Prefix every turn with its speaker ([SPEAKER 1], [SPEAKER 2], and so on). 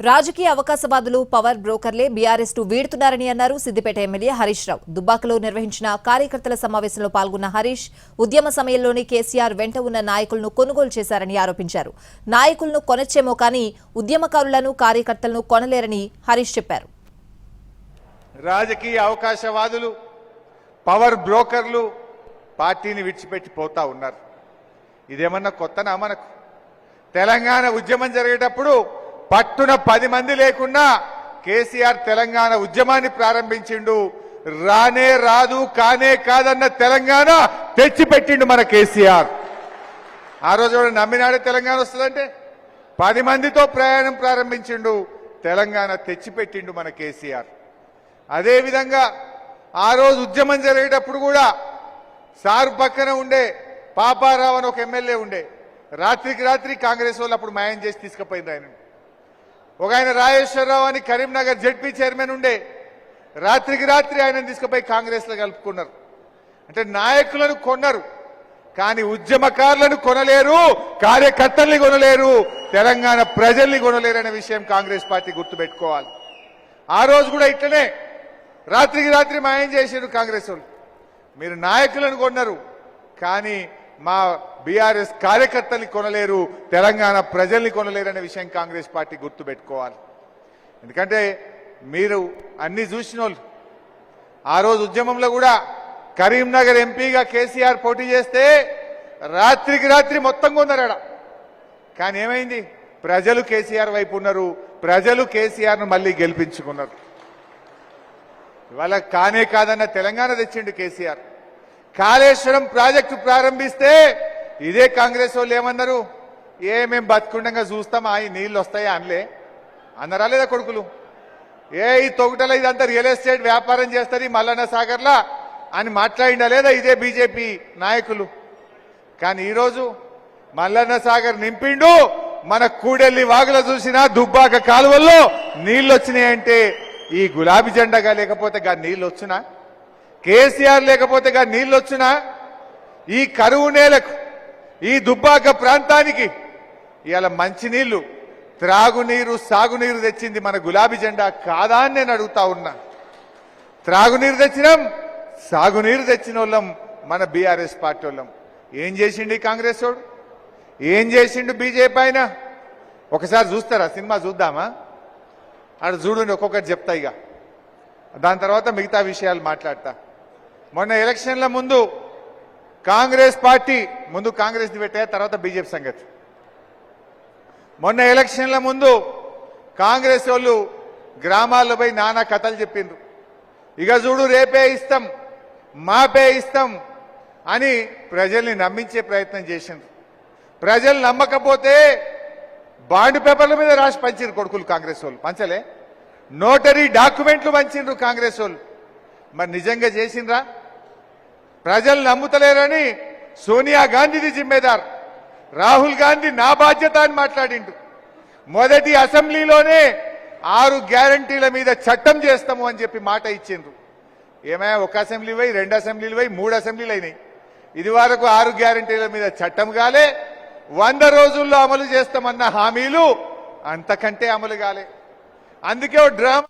[SPEAKER 1] రాజకీయ అవకాశవాదులు పవర్ బ్రోకర్లే బీఆర్ఎస్ టు వీడుతున్నారని అన్నారు సిద్దిపేట ఎమ్మెల్యే హరీష్ రావు. దుబ్బాకలో నిర్వహించిన కార్యకర్తల సమావేశంలో పాల్గొన్న హరీష్ ఉద్యమ సమయంలోనే కేసీఆర్ వెంట ఉన్న నాయకులను కొనుగోలు చేశారని ఆరోపించారు. నాయకులను కొనచ్చేమో కానీ ఉద్యమకారులను కార్యకర్తలను కొనలేరని హరీష్ చెప్పారు.
[SPEAKER 2] రాజకీయ అవకాశవాదులు పవర్ బ్రోకర్లు పార్టీని విడిచిపెట్టి పోతా ఉన్నారు. ఇదేమన్నా కొత్తనా మనకు తెలంగాణ ఉద్యమం జరిగేటప్పుడు పట్టున పది మంది లేకున్నా కేసీఆర్ తెలంగాణ ఉద్యమాన్ని ప్రారంభించిండు. రానే రాదు కానే కాదన్న తెలంగాణ తెచ్చిపెట్టిండు మన కేసీఆర్. ఆ రోజు ఎవడు నమ్మినాడే తెలంగాణ వస్తుందంటే? పది మందితో ప్రయాణం ప్రారంభించిండు తెలంగాణ తెచ్చిపెట్టిండు మన కేసీఆర్. అదేవిధంగా ఆ రోజు ఉద్యమం జరిగేటప్పుడు కూడా సారు పక్కన ఉండే పాపారావు అని ఒక ఎమ్మెల్యే ఉండే. రాత్రికి రాత్రి కాంగ్రెస్ వాళ్ళు అప్పుడు మాయం చేసి తీసుకుపోయింది ఆయన ఒక ఆయన రాజేశ్వరరావు అని కరీంనగర్ జడ్పీ చైర్మన్ ఉండే రాత్రికి రాత్రి ఆయన తీసుకుపోయి కాంగ్రెస్లో కలుపుకున్నారు. అంటే నాయకులను కొన్నారు కానీ ఉద్యమకారులను కొనలేరు కార్యకర్తల్ని కొనలేరు తెలంగాణ ప్రజల్ని కొనలేరు అనే విషయం కాంగ్రెస్ పార్టీ గుర్తుపెట్టుకోవాలి. ఆ రోజు కూడా ఇట్లనే రాత్రికి రాత్రి మాయం చేసారు కాంగ్రెస్ వాళ్ళు. మీరు నాయకులను కొన్నారు కానీ మా బీఆర్ఎస్ కార్యకర్తల్ని కొనలేరు తెలంగాణ ప్రజల్ని కొనలేరు అనే విషయం కాంగ్రెస్ పార్టీ గుర్తుపెట్టుకోవాలి. ఎందుకంటే మీరు అన్ని చూసిన వాళ్ళు ఆ రోజు ఉద్యమంలో కూడా కరీంనగర్ ఎంపీగా కేసీఆర్ పోటీ చేస్తే రాత్రికి రాత్రి మొత్తం కొన్నారాడ కానీ ఏమైంది? ప్రజలు కేసీఆర్ వైపు ఉన్నారు ప్రజలు కేసీఆర్ను మళ్ళీ గెలిపించుకున్నారు. ఇవాళ కానే కాదన్న తెలంగాణ తెచ్చిండు కేసీఆర్. కాళేశ్వరం ప్రాజెక్టు ప్రారంభిస్తే ఇదే కాంగ్రెస్ వాళ్ళు ఏమన్నారు? ఏ మేము బతుకుండగా చూస్తాం ఆ ఈ నీళ్ళు వస్తాయా అనలే? అన్నరా లేదా కొడుకులు? ఏ ఈ తొగుటల ఇదంతా రియల్ ఎస్టేట్ వ్యాపారం చేస్తుంది మల్లన్న సాగర్లా అని మాట్లాడిండా లేదా ఇదే బీజేపీ నాయకులు? కానీ ఈరోజు మల్లన్న సాగర్ నింపిండు మన కూడెల్లి వాగుల చూసినా దుబ్బాక కాలువల్లో నీళ్ళు వచ్చినాయంటే ఈ గులాబీ జెండాగా లేకపోతే గా నీళ్ళు వచ్చినా కేసీఆర్ లేకపోతే గా నీళ్ళు వచ్చినా ఈ కరువు నేలకు ఈ దుబ్బాక ప్రాంతానికి ఇవాళ మంచినీళ్ళు త్రాగునీరు సాగునీరు తెచ్చింది మన గులాబీ జెండా కాదా అని నేను అడుగుతా ఉన్నా. త్రాగునీరు తెచ్చినాం సాగునీరు తెచ్చిన వాళ్ళం మన బీఆర్ఎస్ పార్టీ వాళ్ళం. ఏం చేసిండు కాంగ్రెస్ వాడు? ఏం చేసిండు బీజేపీ ఆయన? ఒకసారి చూస్తారా? సినిమా చూద్దామా? అక్కడ చూడండి ఒక్కొక్కటి చెప్తా ఇక దాని తర్వాత మిగతా విషయాలు మాట్లాడతా. మొన్న ఎలక్షన్ల ముందు కాంగ్రెస్ పార్టీ ముందు కాంగ్రెస్ని పెట్టా తర్వాత బీజేపీ సంగతి. మొన్న ఎలక్షన్ల ముందు కాంగ్రెస్ వాళ్ళు గ్రామాల్లో పోయి నానా కథలు చెప్పిండ్రు. ఇక చూడు రేపే ఇస్తాం మాపే ఇస్తాం అని ప్రజల్ని నమ్మించే ప్రయత్నం చేసిండ్రు. ప్రజలు నమ్మకపోతే బాండ్ పేపర్ల మీద రాసి పంచారు కొడుకులు కాంగ్రెస్ వాళ్ళు. పంచలే? నోటరీ డాక్యుమెంట్లు పంచిండ్రు కాంగ్రెస్ వాళ్ళు. మరి నిజంగా చేసిండ్రా? ప్రజలు నమ్ముతలేరని సోనియా గాంధీది జిమ్మేదార్ రాహుల్ గాంధీ నా బాధ్యత అని మాట్లాడిండు. మొదటి అసెంబ్లీలోనే ఆరు గ్యారంటీల మీద చట్టం చేస్తాము అని చెప్పి మాట ఇచ్చిండ్రు. ఏమయ్యా ఒక అసెంబ్లీ పోయి రెండు అసెంబ్లీలు పోయి మూడు అసెంబ్లీలు అయినాయి. ఇది వరకు ఆరు గ్యారంటీల మీద చట్టం కాలే వంద రోజుల్లో అమలు చేస్తామన్న హామీలు అంతకంటే అమలు కాలే. అందుకే ఓ డ్రామా